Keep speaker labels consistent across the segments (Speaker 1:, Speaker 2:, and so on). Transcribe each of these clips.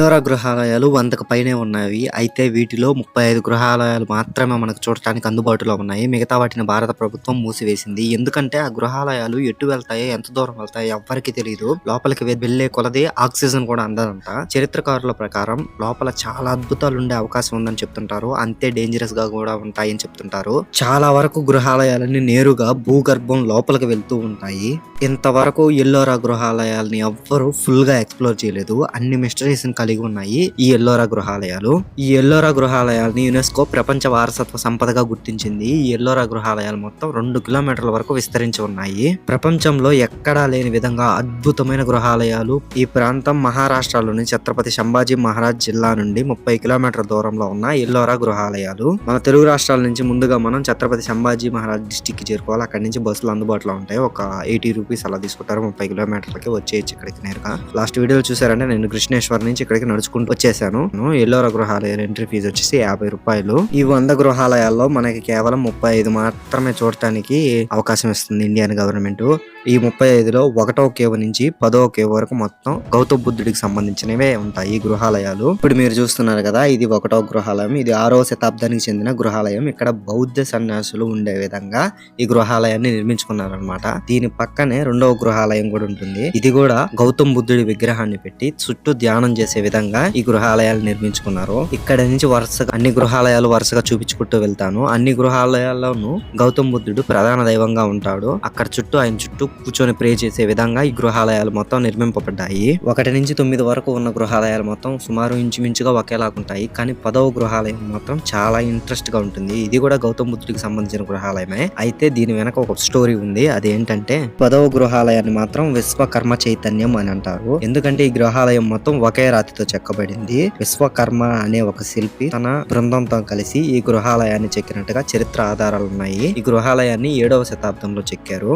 Speaker 1: ఎల్లోరా గృహాలయాలు వందకు పైనే ఉన్నాయి అయితే వీటిలో ముప్పై ఐదు గృహాలయాలు మాత్రమే మనకు చూడటానికి అందుబాటులో ఉన్నాయి. మిగతా వాటిని భారత ప్రభుత్వం మూసివేసింది. ఎందుకంటే ఆ గృహాలయాలు ఎటు వెళ్తాయో ఎంత దూరం వెళ్తాయో ఎవ్వరికి తెలియదు లోపలికి వెళ్ళే కొలది ఆక్సిజన్ కూడా అందదంట. చరిత్రకారుల ప్రకారం లోపల చాలా అద్భుతాలు ఉండే అవకాశం ఉందని చెప్తుంటారు. అంతే డేంజరస్గా కూడా ఉంటాయని చెప్తుంటారు. చాలా వరకు గృహాలయాలన్నీ నేరుగా భూగర్భం లోపలికి వెళ్తూ ఉంటాయి. ఇంతవరకు ఎల్లోరా గృహాలయాల్ని ఎవ్వరు ఫుల్గా ఎక్స్ప్లోర్ చేయలేదు. అన్ని మిస్టరీస్ కలిగి ఉన్నాయి. ఈ ఎల్లోరా గృహాలయాలు. ఈ ఎల్లోరా గృహాలయాలని యునెస్కో ప్రపంచ వారసత్వ సంపదగా గుర్తించింది. ఈ ఎల్లోరా గృహాలయాలు మొత్తం రెండు కిలోమీటర్ల వరకు విస్తరించి ఉన్నాయి. ప్రపంచంలో ఎక్కడా లేని విధంగా అద్భుతమైన గృహాలయాలు. ఈ ప్రాంతం మహారాష్ట్రలోని ఛత్రపతి సంభాజీ మహారాజ్ జిల్లా నుండి ముప్పై కిలోమీటర్ల దూరంలో ఉన్న ఎల్లోరా గృహాలయాలు. మన తెలుగు రాష్ట్రాల నుంచి ముందుగా మనం ఛత్రపతి సంభాజీ మహారాజ్ డిస్టిక్ చేరుకోవాలి. అక్కడి నుంచి బస్సులు అందుబాటులో ఉంటాయి. ఒక ఎయిటీ రూపీస్ అలా తీసుకుంటారు. ముప్పై కిలోమీటర్లకి వచ్చేయచ్చు ఇక్కడికి నేరుగా. లాస్ట్ వీడియోలో చూసారంటే నేను కృష్ణేశ్వర్ నుంచి ఇక్కడికి నడుచుకుంటూ వచ్చేసాను. ఎల్లోరా గృహాలయాల ఎంట్రీ ఫీజు వచ్చేసి యాభై రూపాయలు. ఈ వంద గృహాలయాల్లో మనకి కేవలం ముప్పై ఐదు మాత్రమే చూడటానికి అవకాశం ఇస్తుంది ఇండియన్ గవర్నమెంట్. ఈ ముప్పై ఐదులో ఒకటో కేవ్ నుంచి పదో కేవ వరకు మొత్తం గౌతమ బుద్ధుడికి సంబంధించినవే ఉంటాయి ఈ గృహాలయాలు. ఇప్పుడు మీరు చూస్తున్నారు కదా ఇది ఒకటో గృహాలయం. ఇది ఆరో శతాబ్దానికి చెందిన గృహాలయం. ఇక్కడ బౌద్ధ సన్యాసులు ఉండే విధంగా ఈ గృహాలయాన్ని నిర్మించుకున్నారనమాట దీని పక్కనే రెండవ గృహాలయం కూడా ఉంటుంది. ఇది కూడా గౌతమ్ బుద్ధుడి విగ్రహాన్ని పెట్టి చుట్టూ ధ్యానం చేసే విధంగా ఈ గృహాలయాలు నిర్మించుకున్నారు. ఇక్కడ నుంచి వరుసగా అన్ని గృహాలయాలు వరుసగా చూపించుకుంటూ వెళ్తాను. అన్ని గృహాలయాల్లోనూ గౌతమ్ బుద్ధుడు ప్రధాన దైవంగా ఉంటాడు. అక్కడ చుట్టూ ఆయన చుట్టూ కూర్చొని ప్రే చేసే విధంగా ఈ గృహాలయాలు మొత్తం నిర్మింపబడ్డాయి. ఒకటి నుంచి తొమ్మిది వరకు ఉన్న గృహాలయాలు మొత్తం సుమారు ఇంచుమించుగా ఒకేలాగుంటాయి కానీ పదవ గృహాలయం మాత్రం చాలా ఇంట్రెస్ట్గా ఉంటుంది. ఇది కూడా గౌతమ్ బుద్ధుడికి సంబంధించిన గృహాలయమే. అయితే దీని వెనక ఒక స్టోరీ ఉంది. అదేంటంటే పదవ గృహాలయాన్ని మాత్రం విశ్వకర్మ చైతన్యం అని అంటారు. ఎందుకంటే ఈ గృహాలయం మొత్తం ఒకే రాతితో చెక్కబడింది. విశ్వకర్మ అనే ఒక శిల్పి తన బృందంతో కలిసి ఈ గృహాలయాన్ని చెక్కినట్టుగా చరిత్ర ఆధారాలు ఉన్నాయి ఈ గృహాలయాన్ని ఏడవ శతాబ్దంలో చెక్కారు.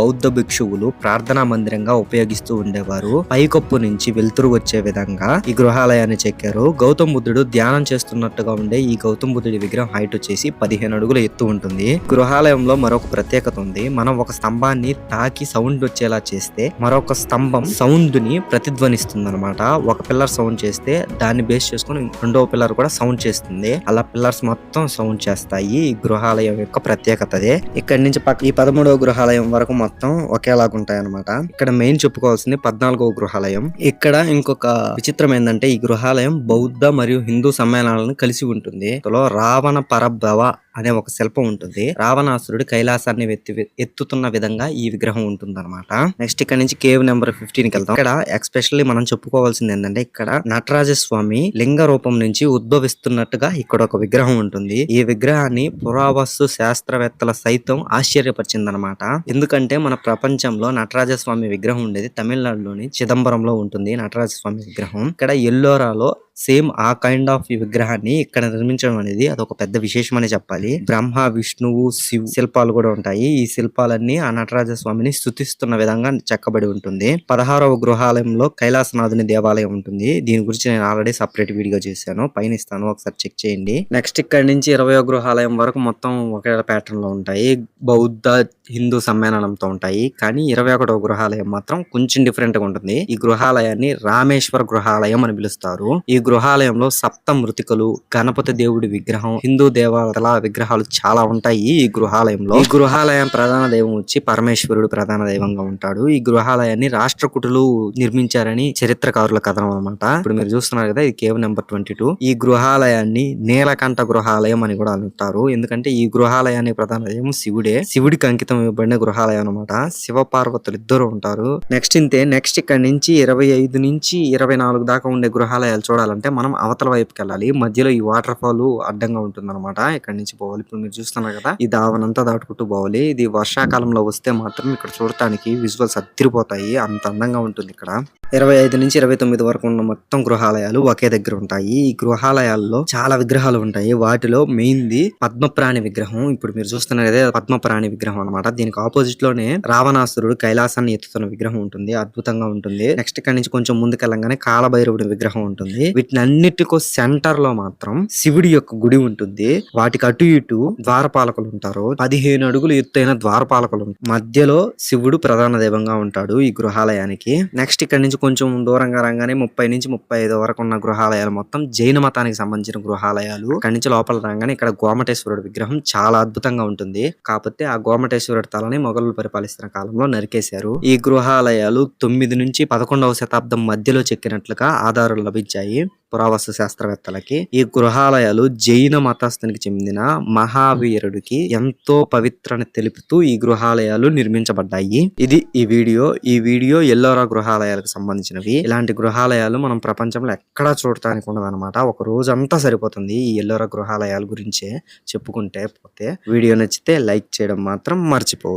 Speaker 1: బౌద్ధ భిక్షువులు ప్రార్థనా మందిరంగా ఉపయోగిస్తూ ఉండేవారు. పైకప్పు నుంచి వెలుతురు వచ్చే విధంగా ఈ గృహాలయాన్ని చెక్కారు. గౌతమ్ బుద్ధుడు ధ్యానం చేస్తున్నట్టుగా ఉండే ఈ గౌతమ్ బుద్ధుడి విగ్రహం హైట్ వచ్చేసి పదిహేను అడుగుల ఎత్తు ఉంటుంది. గృహాలయంలో మరొక ప్రత్యేకత ఉంది. మనం ఒక స్తంభాన్ని తాకి సౌండ్ వచ్చేలా చేస్తే మరొక స్తంభం సౌండ్ని ప్రతిధ్వనిస్తుంది అనమాట ఒక పిల్లర్ సౌండ్ చేస్తే దాన్ని బేస్ చేసుకుని రెండవ పిల్లర్ కూడా సౌండ్ చేస్తుంది. అలా పిల్లర్స్ మొత్తం సౌండ్ చేస్తాయి. ఈ గృహాలయం యొక్క ప్రత్యేకత అదే ఇక్కడి నుంచి ఈ పదమూడవ గృహాలయం వరకు మొత్తం ఒకేలాగా ఉంటాయి అనమాట ఇక్కడ మెయిన్ చెప్పుకోవాల్సింది పద్నాలుగవ గృహాలయం. ఇక్కడ ఇంకొక విచిత్రం ఏంటంటే ఈ గృహాలయం బౌద్ధ మరియు హిందూ సమ్మేళనాలను కలిసి ఉంటుంది. ఇందులో రావణ పరభవ అనే ఒక శిల్పం ఉంటుంది. రావణాసురుడు కైలాసాన్ని ఎత్తి ఎత్తుతున్న విధంగా ఈ విగ్రహం ఉంటుంది అనమాట నెక్స్ట్ ఇక్కడ నుంచి కేవ్ నెంబర్ ఫిఫ్టీన్కి వెళ్తాం ఇక్కడ ఎక్స్పెషల్లీ మనం చెప్పుకోవాల్సింది ఏంటంటే ఇక్కడ నటరాజ స్వామి లింగ రూపం నుంచి ఉద్భవిస్తున్నట్టుగా ఇక్కడ ఒక విగ్రహం ఉంటుంది. ఈ విగ్రహాన్ని పురావస్తు శాస్త్రవేత్తల సైతం ఆశ్చర్యపరిచిందనమాట ఎందుకంటే మన ప్రపంచంలో నటరాజ స్వామి విగ్రహం ఉండేది తమిళనాడులోని చిదంబరంలో ఉంటుంది నటరాజ స్వామి విగ్రహం. ఇక్కడ ఎల్లోరాలో సేమ్ ఆ కైండ్ ఆఫ్ విగ్రహాన్ని ఇక్కడ నిర్మించడం అనేది అదొక పెద్ద విశేషం అని చెప్పాలి. బ్రహ్మ విష్ణువు శివ శిల్పాలు కూడా ఉంటాయి. ఈ శిల్పాలన్నీ ఆ నటరాజ స్వామిని స్థుతిస్తున్న విధంగా చెక్కబడి ఉంటుంది. పదహారవ గృహాలయంలో కైలాసనాథుని దేవాలయం ఉంటుంది. దీని గురించి నేను ఆల్రెడీ సపరేట్ వీడియో చేశాను. పైన ఇస్తాను. ఒకసారి చెక్ చేయండి. నెక్స్ట్ ఇక్కడ నుంచి ఇరవై గృహాలయం వరకు మొత్తం ఒకే ప్యాటర్న్లో ఉంటాయి. బౌద్ధ హిందూ సమ్మేళనంతో ఉంటాయి. కానీ ఇరవై ఒకటవ గృహాలయం మాత్రం కొంచెం డిఫరెంట్గా ఉంటుంది. ఈ గృహాలయాన్ని రామేశ్వర గృహాలయం అని పిలుస్తారు. ఈ గృహాలయంలో సప్త మృతికలు గణపతి దేవుడి విగ్రహం హిందూ దేవతల విగ్రహాలు చాలా ఉంటాయి ఈ గృహాలయంలో. ఈ గృహాలయం ప్రధాన దైవం వచ్చి పరమేశ్వరుడు ప్రధాన దైవంగా ఉంటాడు. ఈ గృహాలయాన్ని రాష్ట్రకుటులు నిర్మించారని చరిత్రకారుల కథనం అనమాట ఇప్పుడు మీరు చూస్తున్నారు కదా ఇది కేవ్ నెంబర్ ట్వంటీ టూ. ఈ గృహాలయాన్ని నీలకంఠ గృహాలయం అని కూడా అంటారు. ఎందుకంటే ఈ గృహాలయాన్ని ప్రధాన దైవం శివుడే. శివుడికి అంకితం ఇవ్వబడిన గృహాలయం అనమాట శివ పార్వతులు ఇద్దరు ఉంటారు. నెక్స్ట్ ఇంతే నెక్స్ట్ ఇక్కడ నుంచి ఇరవై ఐదు నుంచి ఇరవై నాలుగు దాకా ఉండే గృహాలయాలు చూడాలి. వెళ్ళాలంటే మనం అవతల వైపుకి వెళ్ళాలి మధ్యలో ఈ వాటర్ ఫాల్ అడ్డంగా ఉంటుంది అనమాట ఇక్కడ నుంచి పోవాలి. ఇప్పుడు మీరు చూస్తున్నారు కదా ఈ దావనంతా దాటుకుంటూ పోవాలి. ఇది వర్షాకాలంలో వస్తే మాత్రం ఇక్కడ చూడటానికి విజువల్స్ అద్దరిపోతాయి. అంత అందంగా ఉంటుంది ఇక్కడ. ఇరవై ఐదు నుంచి ఇరవై తొమ్మిది వరకు ఉన్న మొత్తం గృహాలయాలు ఒకే దగ్గర ఉంటాయి. ఈ గృహాలయాల్లో చాలా విగ్రహాలు ఉంటాయి. వాటిలో మెయిన్ ది పద్మప్రాణి విగ్రహం. ఇప్పుడు మీరు చూస్తున్నారు అదే పద్మప్రాణి విగ్రహం అన్నమాట. దీనికి ఆపోజిట్లోనే రావణాసురుడు కైలాసాన్ని ఎత్తుతున్న విగ్రహం ఉంటుంది. అద్భుతంగా ఉంటుంది. నెక్స్ట్ ఇక్కడ నుంచి కొంచెం ముందుకెళ్ళంగానే కాలభైరవుడి విగ్రహం ఉంటుంది. వీటినన్నిటికో సెంటర్లో మాత్రం శివుడి యొక్క గుడి ఉంటుంది. వాటికి అటు ఇటు ద్వారపాలకులు ఉంటారు. పదిహేను అడుగులు ఎత్తైన ద్వారపాలకులు మధ్యలో శివుడు ప్రధాన దైవంగా ఉంటాడు ఈ గృహాలయానికి. నెక్స్ట్ ఇక్కడ నుంచి కొంచెం దూరంగా రాగానే ముప్పై నుంచి ముప్పై ఐదు వరకు ఉన్న గృహాలయాలు మొత్తం జైన మతానికి సంబంధించిన గృహాలయాలు. ఇక్కడ నుంచి లోపల రాగానే ఇక్కడ గోమటేశ్వరుడు విగ్రహం చాలా అద్భుతంగా ఉంటుంది. కాకపోతే ఆ గోమటేశ్వరుడు తలని మొఘలు పరిపాలిస్తున్న కాలంలో నరికేశారు. ఈ గృహాలయాలు తొమ్మిది నుంచి పదకొండవ శతాబ్దం మధ్యలో చెక్కినట్లుగా ఆధారాలు లభించాయి. పురావస్తు శాస్త్రవేత్తలకి ఈ గృహాలయాలు జైన మతస్థునికి చెందిన మహావీరుడికి ఎంతో పవిత్రని తెలుపుతూ ఈ గృహాలయాలు నిర్మించబడ్డాయి. ఇది ఈ వీడియో. ఈ వీడియో ఎల్లోరా గృహాలయాలకు సంబంధించినవి. ఇలాంటి గృహాలయాలు మనం ప్రపంచంలో ఎక్కడా చూడటానికి ఉండదన్నమాట ఒక రోజు అంతా సరిపోతుంది ఈ ఎల్లోరా గృహాలయాల గురించే చెప్పుకుంటే పోతే. వీడియో నచ్చితే లైక్ చేయడం మాత్రం మర్చిపోవద్దు.